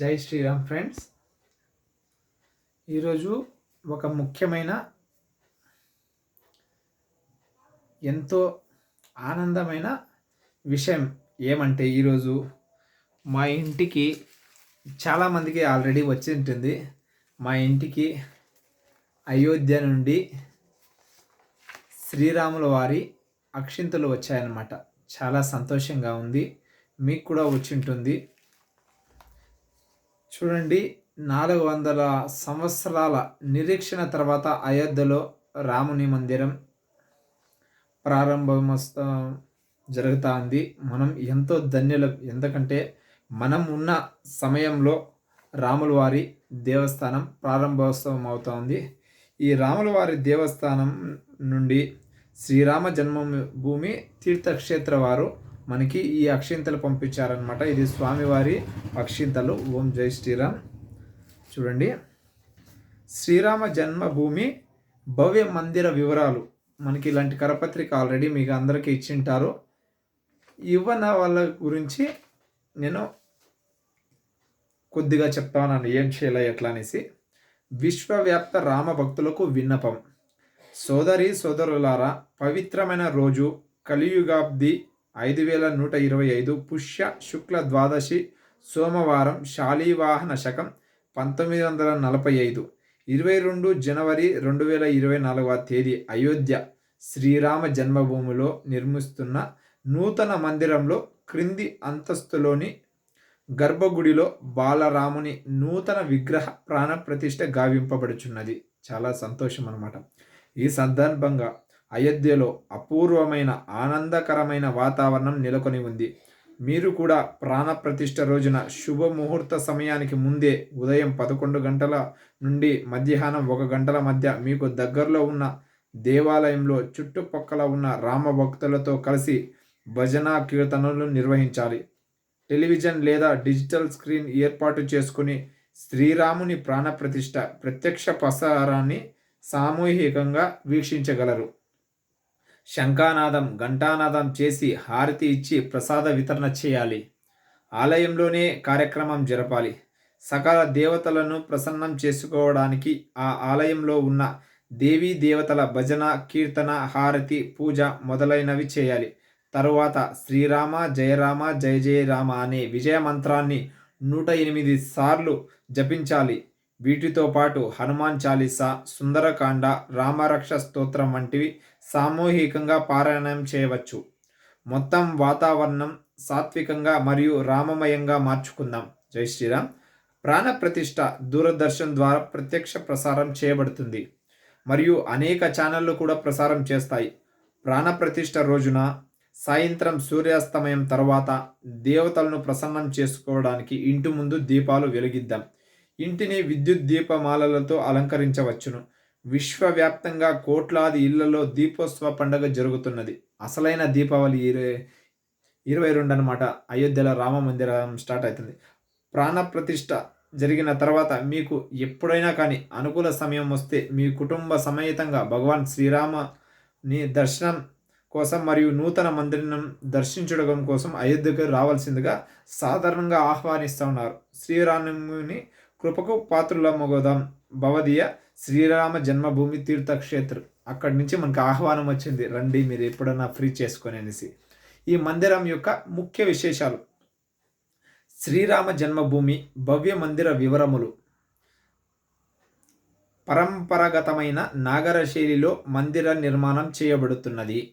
జై శ్రీరామ్ ఫ్రెండ్స్. ఈరోజు ఒక ముఖ్యమైన ఎంతో ఆనందమైన విషయం ఏమంటే ఈరోజు మా ఇంటికి చాలామందికి ఆల్రెడీ వచ్చి ఉంటుంది. మా ఇంటికి అయోధ్య నుండి శ్రీరాముల వారి అక్షింతలు వచ్చాయన్నమాట. చాలా సంతోషంగా ఉంది. మీకు కూడా వచ్చి ఉంటుంది. చూడండి నాలుగు వందల సంవత్సరాల నిరీక్షణ తర్వాత అయోధ్యలో రాముని మందిరం ప్రారంభమస్త జరుగుతూ ఉంది మనం ఎంతో ధన్యులం ఎందుకంటే మనం ఉన్న సమయంలో రాముల వారి దేవస్థానం ప్రారంభోత్సవం అవుతోంది ఈ రాముల వారి దేవస్థానం నుండి శ్రీరామ జన్మభూమి తీర్థక్షేత్ర వారు మనకి ఈ అక్షింతలు పంపించారనమాట ఇది స్వామివారి అక్షింతలు. ఓం జై శ్రీరామ్. చూడండి. శ్రీరామ జన్మభూమి భవ్య మందిర వివరాలు. మనకి ఇలాంటి కరపత్రిక ఆల్రెడీ మీకు అందరికీ ఇచ్చింటారు. ఇవ్వన వాళ్ళ గురించి నేను కొద్దిగా చెప్తాను ఏం చేయాలి ఎట్లా అనేసి. విశ్వవ్యాప్త రామ భక్తులకు విన్నపం. సోదరి సోదరులారా పవిత్రమైన రోజు కలియుగాబ్ది ఐదు వేల నూట ఇరవై ఐదు పుష్య శుక్ల ద్వాదశి సోమవారం శాలీవాహన శకం పంతొమ్మిది వందల నలభై ఐదు. ఇరవై రెండు జనవరి రెండు వేల ఇరవై నాలుగవ తేదీ అయోధ్య శ్రీరామ జన్మభూమిలో నిర్మిస్తున్న నూతన మందిరంలో క్రింది అంతస్తులోని గర్భగుడిలో బాలరాముని నూతన విగ్రహ ప్రాణప్రతిష్ఠ గావింపబడుచున్నది. చాలా సంతోషం అనమాట ఈ సందర్భంగా అయోధ్యలో అపూర్వమైన ఆనందకరమైన వాతావరణం నెలకొని ఉంది. మీరు కూడా ప్రాణప్రతిష్ఠ రోజున శుభముహూర్త సమయానికి ముందే ఉదయం పదకొండు గంటల నుండి మధ్యాహ్నం ఒక గంటల మధ్య మీకు దగ్గరలో ఉన్న దేవాలయంలో చుట్టుపక్కల ఉన్న రామ భక్తులతో కలిసి భజన కీర్తనలు నిర్వహించాలి. టెలివిజన్ లేదా డిజిటల్ స్క్రీన్ ఏర్పాటు చేసుకుని శ్రీరాముని ప్రాణప్రతిష్ఠ ప్రత్యక్ష ప్రసారాన్ని సామూహికంగా వీక్షించగలరు. శంఖానాదం ఘంటానాదం చేసి హారతి ఇచ్చి ప్రసాద వితరణ చేయాలి. ఆలయంలోనే కార్యక్రమం జరపాలి. సకల దేవతలను ప్రసన్నం చేసుకోవడానికి ఆ ఆలయంలో ఉన్న దేవీ దేవతల భజన కీర్తన హారతి పూజ మొదలైనవి చేయాలి. తరువాత శ్రీరామ జయరామ జయ జయరామ అనే విజయ మంత్రాన్ని నూట ఎనిమిది సార్లు జపించాలి. వీటితో పాటు హనుమాన్ చాలీసా సుందరకాండ రామరక్ష స్తోత్రం వంటివి సామూహికంగా పారాయణం చేయవచ్చు. మొత్తం వాతావరణం సాత్వికంగా మరియు రామమయంగా మార్చుకుందాం. జై శ్రీరామ్. ప్రాణప్రతిష్ఠ దూరదర్శన్ ద్వారా ప్రత్యక్ష ప్రసారం చేయబడుతుంది. మరియు అనేక ఛానళ్ళు కూడా ప్రసారం చేస్తాయి. ప్రాణప్రతిష్ఠ రోజున సాయంత్రం సూర్యాస్తమయం తర్వాత దేవతలను ప్రసన్నం చేసుకోవడానికి ఇంటి ముందు దీపాలు వెలిగిద్దాం. ఇంటిని విద్యుత్ దీపమాలలతో అలంకరించవచ్చును. విశ్వవ్యాప్తంగా కోట్లాది ఇళ్ళలో దీపోత్సవ పండుగ జరుగుతున్నది. అసలైన దీపావళి ఇరవై ఇరవై రెండు అనమాట అయోధ్యలో రామ మందిరం స్టార్ట్ అవుతుంది ప్రాణప్రతిష్ఠ జరిగిన తర్వాత మీకు ఎప్పుడైనా కానీ అనుకూల సమయం వస్తే మీ కుటుంబ సమేతంగా భగవాన్ శ్రీరామని దర్శనం కోసం మరియు నూతన మందిరం దర్శించడం కోసం అయోధ్యకు రావాల్సిందిగా సాధారణంగా ఆహ్వానిస్తూ ఉన్నారు. శ్రీరాముని కృపకు పాత్రులమ్మగోదాం భవదీయ శ్రీరామ జన్మభూమి తీర్థక్షేత్రం. అక్కడి నుంచి మనకు ఆహ్వానం వచ్చింది. రండి మీరు ఎప్పుడన్నా ఫ్రీ చేసుకొని అనేసి. ఈ మందిరం యొక్క ముఖ్య విశేషాలు. శ్రీరామ జన్మభూమి భవ్య మందిర వివరములు. పరంపరాగతమైన నాగర శైలిలో మందిర నిర్మాణం చేయబడుతున్నది.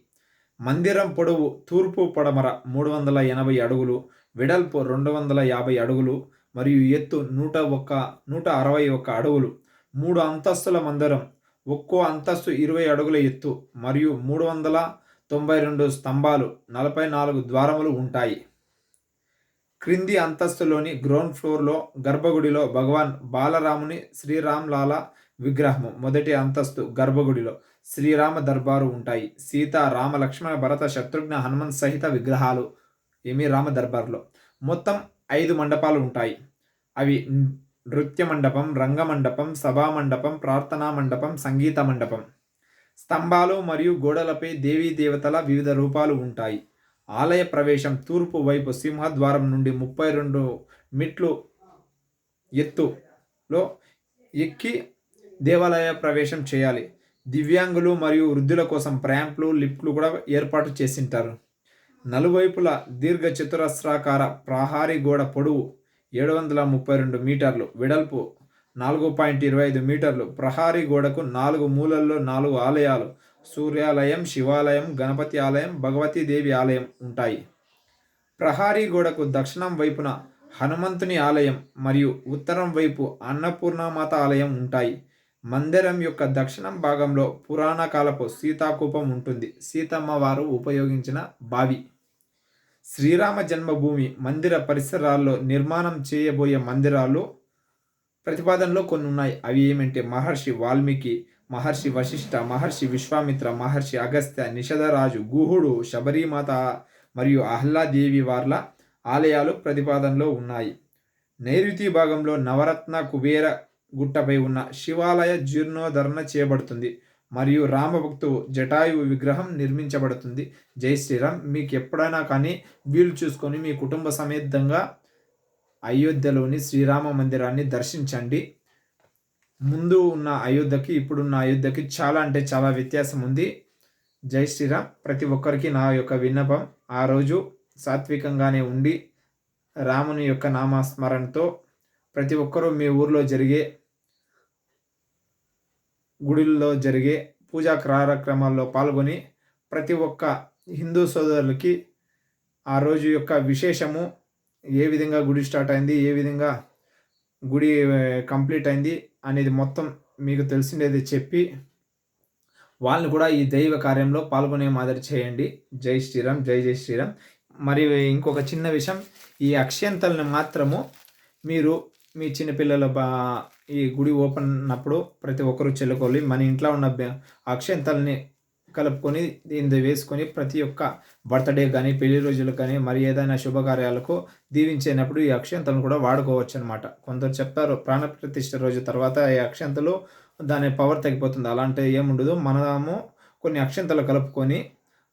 మందిరం పొడవు తూర్పు పడమర మూడు వందల ఎనభై అడుగులు వెడల్పు రెండు వందల యాభై అడుగులు మరియు ఎత్తు నూట ఒక్క నూట అరవై ఒక్క అడుగులు. మూడు అంతస్తుల మందిరం ఒక్కో అంతస్తు ఇరవై అడుగుల ఎత్తు మరియు మూడు వందల తొంభై రెండు స్తంభాలు నలభై నాలుగు ద్వారములు ఉంటాయి. క్రింది అంతస్తులోని గ్రౌండ్ ఫ్లోర్లో గర్భగుడిలో భగవాన్ బాలరాముని శ్రీరామ్లాల విగ్రహము మొదటి అంతస్తు గర్భగుడిలో శ్రీరామ దర్బారు ఉంటాయి. సీత రామ లక్ష్మణ భరత శత్రుఘ్న హనుమన్ సహిత విగ్రహాలు ఏమి రామ దర్బార్లో? మొత్తం ఐదు మండపాలు ఉంటాయి. అవి నృత్య మండపం రంగమండపం సభా మండపం ప్రార్థనా మండపం సంగీత మండపం. స్తంభాలు మరియు గోడలపై దేవీ దేవతల వివిధ రూపాలు ఉంటాయి. ఆలయ ప్రవేశం తూర్పు వైపు సింహద్వారం నుండి ముప్పై రెండు మిట్లు ఎత్తులో ఎక్కి దేవాలయ ప్రవేశం చేయాలి. దివ్యాంగులు మరియు వృద్ధుల కోసం ప్రాంప్లు లిఫ్ట్లు కూడా ఏర్పాటు చేసింటారు. నలువైపుల దీర్ఘ చతురస్రాకార ప్రహారీ గోడ పొడవు ఏడు వందల ముప్పై రెండు మీటర్లు వెడల్పు నాలుగు పాయింట్ ఇరవై ఐదు మీటర్లు. ప్రహారీ గోడకు నాలుగు మూలల్లో నాలుగు ఆలయాలు సూర్యాలయం శివాలయం గణపతి ఆలయం భగవతీదేవి ఆలయం ఉంటాయి. ప్రహారీ గోడకు దక్షిణం వైపున హనుమంతుని ఆలయం మరియు ఉత్తరం వైపు అన్నపూర్ణమాత ఆలయం ఉంటాయి. మందిరం యొక్క దక్షిణం భాగంలో పురాణ కాలపు సీతాకూపం ఉంటుంది. సీతమ్మ వారు ఉపయోగించిన బావి. శ్రీరామ జన్మభూమి మందిర పరిసరాల్లో నిర్మాణం చేయబోయే మందిరాలు ప్రతిపాదనలో కొన్ని ఉన్నాయి. అవి ఏమంటే మహర్షి వాల్మీకి మహర్షి వశిష్ఠ మహర్షి విశ్వామిత్ర మహర్షి అగస్త్య నిషధరాజు గుహుడు శబరిమాత మరియు అహ్లాదేవి వార్ల ఆలయాలు ప్రతిపాదనలో ఉన్నాయి. నైరుతి భాగంలో నవరత్న కుబేర గుట్టపై ఉన్న శివాలయ జీర్ణోద్ధరణ చేయబడుతుంది. మరియు రామభక్తు జటాయువు విగ్రహం నిర్మించబడుతుంది. జై శ్రీరామ్. మీకు ఎప్పుడైనా కానీ వీలు చూసుకొని మీ కుటుంబ సమేతంగా అయోధ్యలోని శ్రీరామ మందిరాన్ని దర్శించండి. ముందు ఉన్న అయోధ్యకి ఇప్పుడున్న అయోధ్యకి చాలా అంటే చాలా వ్యత్యాసం ఉంది. జై శ్రీరామ్. ప్రతి ఒక్కరికి నా యొక్క విన్నపం. ఆ రోజు సాత్వికంగానే ఉండి రాముని యొక్క నామస్మరణతో ప్రతి ఒక్కరూ మీ ఊర్లో జరిగే గుడిల్లో జరిగే పూజా కార్యక్రమాల్లో పాల్గొని ప్రతి ఒక్క హిందూ సోదరులకి ఆ రోజు యొక్క విశేషము ఏ విధంగా గుడి స్టార్ట్ అయింది ఏ విధంగా గుడి కంప్లీట్ అయింది అనేది మొత్తం మీకు తెలిసిండేది చెప్పి వాళ్ళని కూడా ఈ దైవ కార్యంలో పాల్గొనే మాదిరి చేయండి. జై శ్రీరామ్ జై జై శ్రీరామ్. మరి ఇంకొక చిన్న విషయం ఈ అక్షంతలను మాత్రము మీరు మీ చిన్నపిల్లల బా ఈ గుడి ఓపెన్ అన్నప్పుడు ప్రతి ఒక్కరూ చెల్లుకోవాలి. మన ఇంట్లో ఉన్న అక్షంతల్ని కలుపుకొని దీన్ని వేసుకొని ప్రతి ఒక్క బర్త్డే కానీ పెళ్ళి రోజులకు కానీ మరి ఏదైనా శుభకార్యాలకు దీవించేటప్పుడు ఈ అక్షంతలను కూడా వాడుకోవచ్చు అనమాట కొందరు చెప్తారు ప్రాణప్రతిష్ఠ రోజు తర్వాత ఈ అక్షంతలు దాని పవర్ తగ్గిపోతుంది. అలాంటి ఏముండదు. మనము కొన్ని అక్షంతలు కలుపుకొని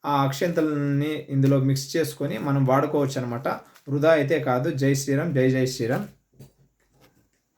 ఆ అక్షంతలని ఇందులో మిక్స్ చేసుకొని మనం వాడుకోవచ్చు అనమాట వృధా అయితే కాదు. జై శ్రీరామ్ జై జై శ్రీరామ్.